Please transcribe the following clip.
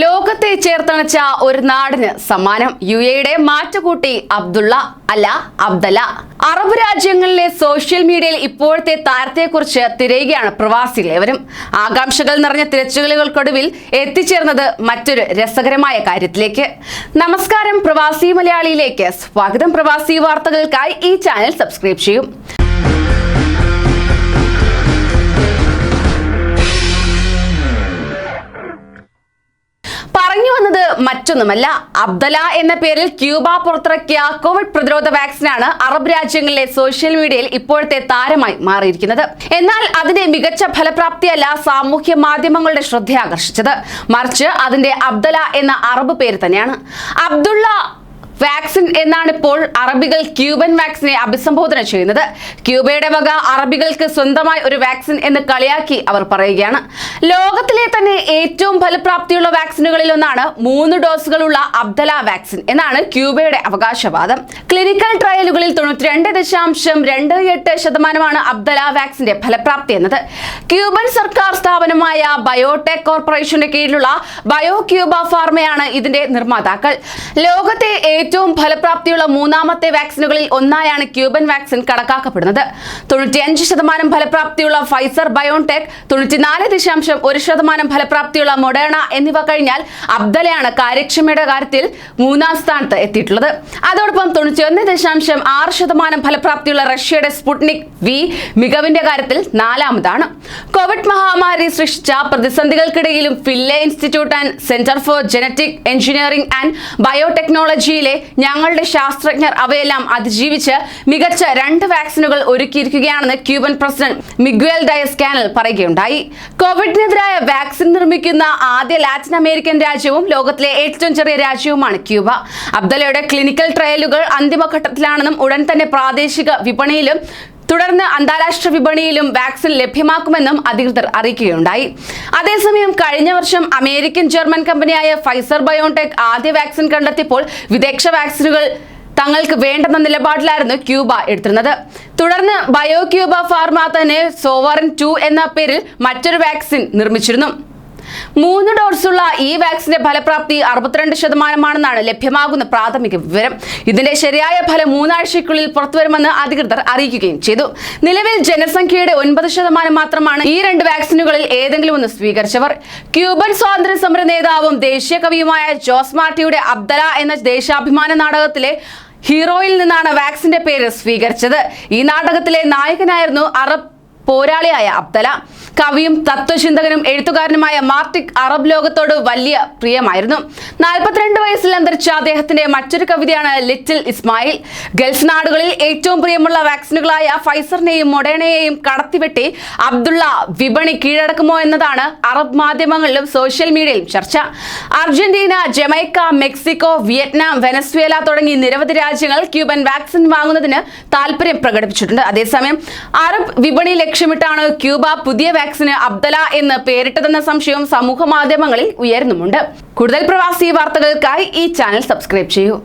ലോകത്തെ ചേർത്തണച്ച ഒരു നാടിന് സമ്മാനം യു എയുടെ മാറ്റുകൂട്ടി അബ്ദുള്ള അല്ല അബ്ദല. അറബ് രാജ്യങ്ങളിലെ സോഷ്യൽ മീഡിയയിൽ ഇപ്പോഴത്തെ താരത്തെക്കുറിച്ച് തിരയുകയാണ് പ്രവാസികളേവരും ആകാംക്ഷകൾ നിറഞ്ഞ തിരച്ചിലുകൾക്കൊടുവിൽ എത്തിച്ചേർന്നത് മറ്റൊരു രസകരമായ കാര്യത്തിലേക്ക്. നമസ്കാരം പ്രവാസി മലയാളിയിലേക്ക്. സ്വാഗതം പ്രവാസി വാർത്തകൾക്കായി ഈ ചാനൽ സബ്സ്ക്രൈബ് ചെയ്യും. മറ്റൊന്നുമല്ല അബ്ദല എന്ന പേരിൽ ക്യൂബ പുറത്തിറക്കിയ കോവിഡ് പ്രതിരോധ വാക്സിനാണ് അറബ് രാജ്യങ്ങളിലെ സോഷ്യൽ മീഡിയയിൽ ഇപ്പോഴത്തെ താരമായി മാറിയിരിക്കുന്നത്. എന്നാൽ അതിന്റെ മികച്ച ഫലപ്രാപ്തിയല്ല സാമൂഹ്യ മാധ്യമങ്ങളുടെ ശ്രദ്ധയാകർഷിച്ചത് മറിച്ച് അതിന്റെ അബ്ദല എന്ന അറബ് പേര് തന്നെയാണ്. അബ്ദുള്ള വാക്സിൻ എന്നാണ് ഇപ്പോൾ അറബികൾ ക്യൂബൻ വാക്സിനെ അഭിസംബോധന ചെയ്യുന്നത്. ക്യൂബയുടെ വക അറബികൾക്ക് സ്വന്തമായി ഒരു വാക്സിൻ എന്ന് കളിയാക്കി അവർ പറയുകയാണ്. ലോകത്തിലെ തന്നെ ഏറ്റവും ഫലപ്രാപ്തിയുള്ള വാക്സിനുകളിൽ ഒന്നാണ് മൂന്ന് ഡോസുകളുള്ള അബ്ദല വാക്സിൻ എന്നാണ് ക്യൂബയുടെ അവകാശവാദം. ക്ലിനിക്കൽ ട്രയലുകളിൽ തൊണ്ണൂറ്റിരണ്ട് ദശാംശം രണ്ട് എട്ട് ശതമാനമാണ് അബ്ദല വാക്സിന്റെ ഫലപ്രാപ്തി എന്നത്. ക്യൂബൻ സർക്കാർ സ്ഥാപനമായ ബയോടെക് കോർപ്പറേഷന്റെ കീഴിലുള്ള ബയോ ക്യൂബ ഫാർമയാണ് ഇതിന്റെ നിർമ്മാതാക്കൾ. ലോകത്തെ ഫലപ്രാപ്തിയുള്ള മൂന്നാമത്തെ വാക്സിനുകളിൽ ഒന്നായാണ് ക്യൂബൻ വാക്സിൻ കണക്കാക്കപ്പെടുന്നത്. തൊണ്ണൂറ്റിയഞ്ച് ശതമാനം ഫലപ്രാപ്തിയുള്ള ഫൈസർ ബയോടെക് തൊണ്ണൂറ്റിനാല് ദശാംശം ഒരു ശതമാനം ഫലപ്രാപ്തിയുള്ള മൊഡേണ എന്നിവ കഴിഞ്ഞാൽ അബ്ദലയാണ് കാര്യക്ഷമയുടെ കാര്യത്തിൽ മൂന്നാം സ്ഥാനത്ത് എത്തിയിട്ടുള്ളത്. അതോടൊപ്പം തൊണ്ണൂറ്റിയൊന്ന് ദശാംശം ആറ് ശതമാനം ഫലപ്രാപ്തിയുള്ള റഷ്യയുടെ സ്പുട്നിക് വി മികവിന്റെ കാര്യത്തിൽ നാലാമതാണ്. കോവിഡ് മഹാമാരി സൃഷ്ടിച്ച പ്രതിസന്ധികൾക്കിടയിലും fillet institute and centre for genetic engineering and ബയോടെക്നോളജിയിലെ ഞങ്ങളുടെ ശാസ്ത്രജ്ഞർ അവയെല്ലാം അതിജീവിച്ച് മികച്ച രണ്ട് വാക്സിനുകൾ ഒരുക്കിയിരിക്കുകയാണെന്ന് Cuban president Miguel Diaz Canel പറയുകയുണ്ടായി. കോവിഡിനെതിരായ വാക്സിൻ നിർമ്മിക്കുന്ന ആദ്യ ലാറ്റിൻ അമേരിക്കൻ രാജ്യവും ലോകത്തിലെ ഏറ്റവും ചെറിയ രാജ്യവുമാണ് ക്യൂബ. അബ്ദലയുടെ ക്ലിനിക്കൽ ട്രയലുകൾ അന്തിമഘട്ടത്തിലാണെന്നും ഉടൻ തന്നെ പ്രാദേശിക വിപണിയിലും തുടർന്ന് അന്താരാഷ്ട്ര വിപണിയിലും വാക്സിൻ ലഭ്യമാക്കുമെന്നും അധികൃതർ അറിയിക്കുകയുണ്ടായി. അതേസമയം കഴിഞ്ഞ വർഷം അമേരിക്കൻ ജർമ്മൻ കമ്പനിയായ ഫൈസർ ബയോടെക് ആദ്യ വാക്സിൻ കണ്ടെത്തിയപ്പോൾ വിദേശ വാക്സിനുകൾ തങ്ങൾക്ക് വേണ്ടെന്ന നിലപാടിലായിരുന്നു ക്യൂബ എടുത്തിരുന്നത്. തുടർന്ന് ബയോ ക്യൂബ ഫാർമ തന്നെ സോവറിൻ ടു എന്ന പേരിൽ മറ്റൊരു വാക്സിൻ നിർമ്മിച്ചിരുന്നു. മൂന്ന് ഡോസുള്ള ഈ വാക്സിന്റെ ഫലപ്രാപ്തി അറുപത്തിരണ്ട് ശതമാനമാണെന്നാണ് ലഭ്യമാകുന്ന പ്രാഥമിക വിവരം. ഇതിന്റെ ശരിയായ ഫലം മൂന്നാഴ്ചയ്ക്കുള്ളിൽ പുറത്തുവരുമെന്ന് അധികൃതർ അറിയിക്കുകയും ചെയ്തു. നിലവിൽ ജനസംഖ്യയുടെ ഒൻപത് ശതമാനം മാത്രമാണ് ഈ രണ്ട് വാക്സിനുകളിൽ ഏതെങ്കിലും ഒന്ന് സ്വീകരിച്ചവർ. ക്യൂബൻ സ്വാതന്ത്ര്യ സമര നേതാവും ദേശീയ കവിയുമായ ജോസ് മാർട്ടിയുടെ അബ്ദല എന്ന ദേശാഭിമാന നാടകത്തിലെ ഹീറോയിൽ നിന്നാണ് വാക്സിന്റെ പേര് സ്വീകരിച്ചത്. ഈ നാടകത്തിലെ നായകനായിരുന്നു അറബ് പോരാളിയായ അബ്ദല. കവിയും തത്വചിന്തകനും എഴുത്തുകാരനുമായ മാർട്ടിക് അറബ് ലോകത്തോട് വലിയ പ്രിയമായിരുന്നു. നാൽപ്പത്തിരണ്ട് വയസ്സിൽ അന്തരിച്ച അദ്ദേഹത്തിന്റെ മറ്റൊരു കവിതയാണ് ലിറ്റിൽ ഇസ്മായിൽ. ഗൾഫ് നാടുകളിൽ ഏറ്റവും പ്രിയമുള്ള വാക്സിനുകളായ ഫൈസറിനെയും മൊഡേണയെയും കടത്തിവെട്ടി അബ്ദുള്ള വിപണി കീഴടക്കുമോ എന്നതാണ് അറബ് മാധ്യമങ്ങളിലും സോഷ്യൽ മീഡിയയിലും ചർച്ച. Argentina Jamaica Mexico Vietnam Venezuela തുടങ്ങി നിരവധി രാജ്യങ്ങൾ ക്യൂബൻ വാക്സിൻ വാങ്ങുന്നതിന് താല്പര്യം പ്രകടിപ്പിച്ചിട്ടുണ്ട്. അതേസമയം അറബ് വിപണി ലക്ഷ്യമിട്ടാണ് ക്യൂബ പുതിയ വാക്സിന് അബ്ദല എന്ന് പേരിട്ടതെന്ന സംശയവും സമൂഹ മാധ്യമങ്ങളിൽ ഉയരുന്നുമുണ്ട്. കൂടുതൽ പ്രവാസി വാർത്തകൾക്കായി ഈ ചാനൽ സബ്സ്ക്രൈബ് ചെയ്യൂ.